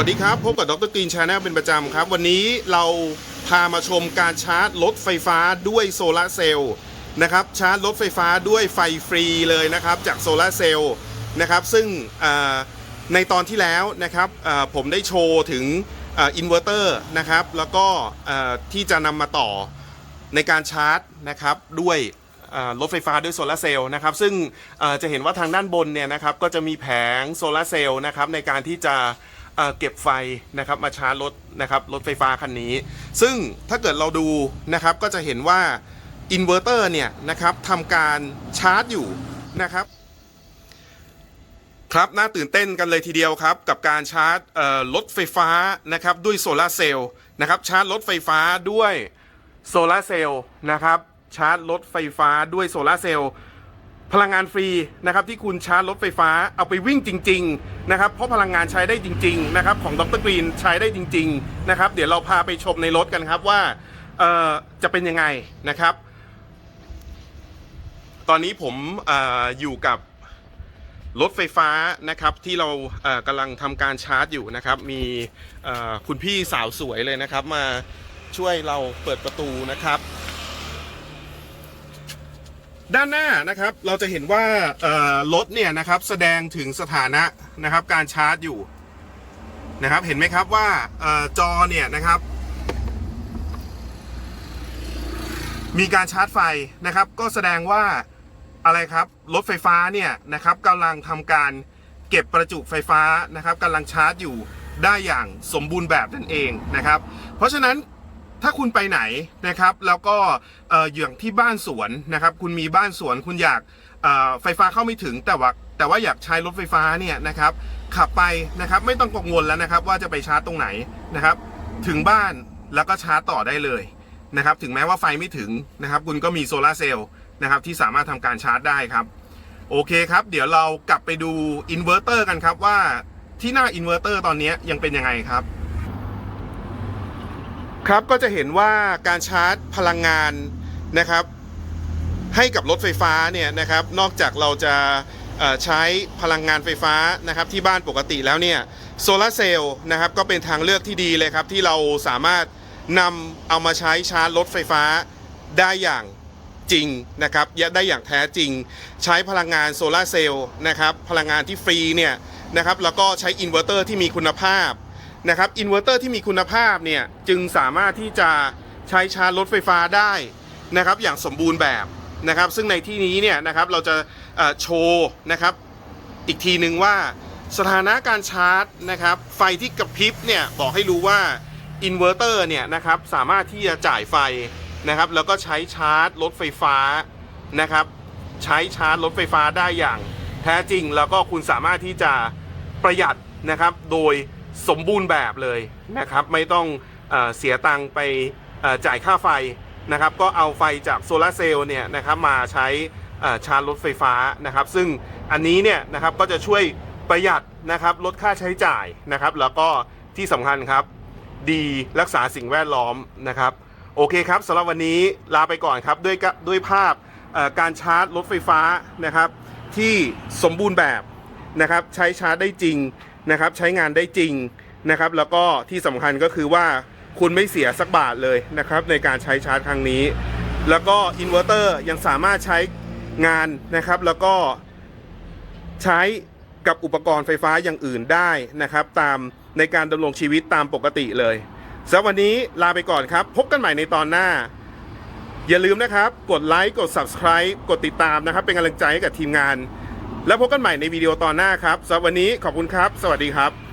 วัสดีครับ พบกับดรกรีนชาแนลเป็นประจำครับ วันนี้เราพามาชมการชาร์จรถไฟฟ้าด้วยโซลาร์เซลล์นะครับชาร์จรถไฟฟ้าด้วยไฟฟรีเลยนะครับจากโซลาร์เซลล์นะครับซึ่งในตอนที่แล้วนะครับผมได้โชว์ถึงอินเวอร์เตอร์นะครับแล้วก็ที่จะนำมาต่อในการชาร์จนะครับด้วยรถไฟฟ้าด้วยโซลาร์เซลล์นะครับซึ่งจะเห็นว่าทางด้านบนเนี่ยนะครับก็จะมีแผงโซลาร์เซลล์นะครับในการที่จะ เเก็บไฟนะครับมาชาร์จรถนะครับรถไฟฟ้าคันนี้ ซึ่งถ้าเกิดเราดูนะครับก็จะเห็นว่าอินเวอร์เตอร์เนี่ยนะครับทำการชาร์จอยู่นะครับครับน่าตื่นเต้นกันเลยทีเดียวครับ กับการชาร์จรถไฟฟ้านะครับด้วยโซลาเซลล์นะครับชาร์จรถไฟฟ้าด้วยโซลาเซลล์นะครับชาร์จรถไฟฟ้าด้วยโซลาเซลล์ พลังงานฟรีนะครับที่คุณชาร์จรถไฟฟ้าเอาไปวิ่งจริงๆนะครับเพราะพลังงานใช้ได้จริงๆนะครับของดรกรีนใช้ได้จริงๆนะครับเดี๋ยวเราพาไปชมในรถกันครับว่าจะเป็นยังไงนะครับ ตอนนี้ผมออยู่กับรถไฟฟ้านะครับที่เรากำลังทำการชาร์จอยู่นะครับ มีคุณพี่สาวสวยเลยนะครับ มาช่วยเราเปิดประตูนะครับ ด้านหน้านะครับเราจะเห็นว่ารถเนี่ยนะครับแสดงถึงสถานะนะครับการชาร์จอยู่นะครับเห็นไหมครับว่าออจอเนี่ยนะครับ มีการชาร์จไฟนะครับ ก็แสดงว่าอะไรครับรถไฟฟ้าเนี่ยนะครับกำลังทำการเก็บประจุไฟฟ้านะครับกำลังชาร์จอยู่ได้อย่างสมบูรณ์แบบนั่นเองนะครับ เพราะฉะนั้น ถ้าคุณไปไหนนะครับ แล้วก็เอ่ออย่างที่บ้านสวนนะครับ คุณมีบ้านสวนคุณอยากเอ่อไฟฟ้าเข้าไม่ถึงแต่ว่าแต่ว่าอยากใช้รถไฟฟ้าเนี่ยนะครับ ขับไปนะครับไม่ต้องกังวลแล้วนะครับ ว่าจะไปชาร์จตรงไหนนะครับ ถึงบ้านแล้วก็ชาร์จต่อได้เลยนะครับ ถึงแม้ว่าไฟไม่ถึงนะครับ คุณก็มีโซลาร์เซลล์นะครับที่สามารถทำการชาร์จได้ครับ โอเคครับ เดี๋ยวเรากลับไปดูอินเวอร์เตอร์กันครับว่าที่หน้าอินเวอร์เตอร์ตอนนี้ยังเป็นยังไงครับ ครับก็จะเห็นว่าการชาร์จพลังงานนะครับ ให้กับรถไฟฟ้าเนี่ยนะครับ นอกจากเราจะใช้พลังงานไฟฟ้านะครับที่บ้านปกติแล้วเนี่ยโซลาร์เซลล์นะครับก็เป็นทางเลือกที่ดีเลยครับ ที่เราสามารถนำเอามาใช้ชาร์จรถไฟฟ้าได้อย่างจริงนะครับได้อย่างแท้จริง ใช้พลังงานโซลาร์เซลล์นะครับพลังงานที่ฟรีเนี่ยนะครับแล้วก็ใช้อินเวอร์เตอร์ที่มีคุณภาพ นะครับอินเวอร์เตอร์ที่มีคุณภาพเนี่ยจึงสามารถที่จะใช้ชาร์จรถไฟฟ้าได้นะครับอย่างสมบูรณ์แบบนะครับ ซึ่งในที่นี้เนี่ยนะครับเราจะโชว์นะครับอีกทีหนึ่งว่าสถานะการชาร์จนะครับไฟที่กระพริบเนี่ยบอกให้รู้ว่าอินเวอร์เตอร์เนี่ยนะครับสามารถที่จะจ่ายไฟนะครับแล้วก็ใช้ชาร์จรถไฟฟ้านะครับใช้ชาร์จรถไฟฟ้าได้อย่างแท้จริง แล้วก็คุณสามารถที่จะประหยัดนะครับโดย สมบูรณ์แบบเลยนะครับ ไม่ต้องเอเสียตังค์ไปจ่ายค่าไฟนะครับ ก็เอาไฟจากโซลาร์เซลล์เนี่ยนะครับมาใช้ชาร์จรถไฟฟ้านะครับ ซึ่งอันนี้เนี่ยนะครับก็จะช่วยประหยัดนะครับลดค่าใช้จ่ายนะครับ แล้วก็ที่สำคัญครับ ดีรักษาสิ่งแวดล้อมนะครับ โอเคครับสำหรับวันนี้ลาไปก่อนครับด้วยด้วยภาพการชาร์จรถไฟฟ้านะครับ ที่สมบูรณ์แบบนะครับ ใช้ชาร์จได้จริง นะครับใช้งานได้จริงนะครับ แล้วก็ที่สำคัญก็คือว่าคุณไม่เสียสักบาทเลยนะครับ ในการใช้ชาร์จครั้งนี้ แล้วก็อินเวอร์เตอร์ยังสามารถใช้งานนะครับ แล้วก็ใช้กับอุปกรณ์ไฟฟ้าอย่างอื่นได้นะครับ ตามในการดำรงชีวิตตามปกติเลยสำหรับวันนี้ลาไปก่อนครับ พบกันใหม่ในตอนหน้า อย่าลืมนะครับ กดไลค์กด Subscribe กดติดตามนะครับ เป็นกำลังใจให้กับทีมงาน แล้วพบกันใหม่ในวิดีโอตอนหน้าครับสำหรับวันนี้ขอบคุณครับ สวัสดีครับ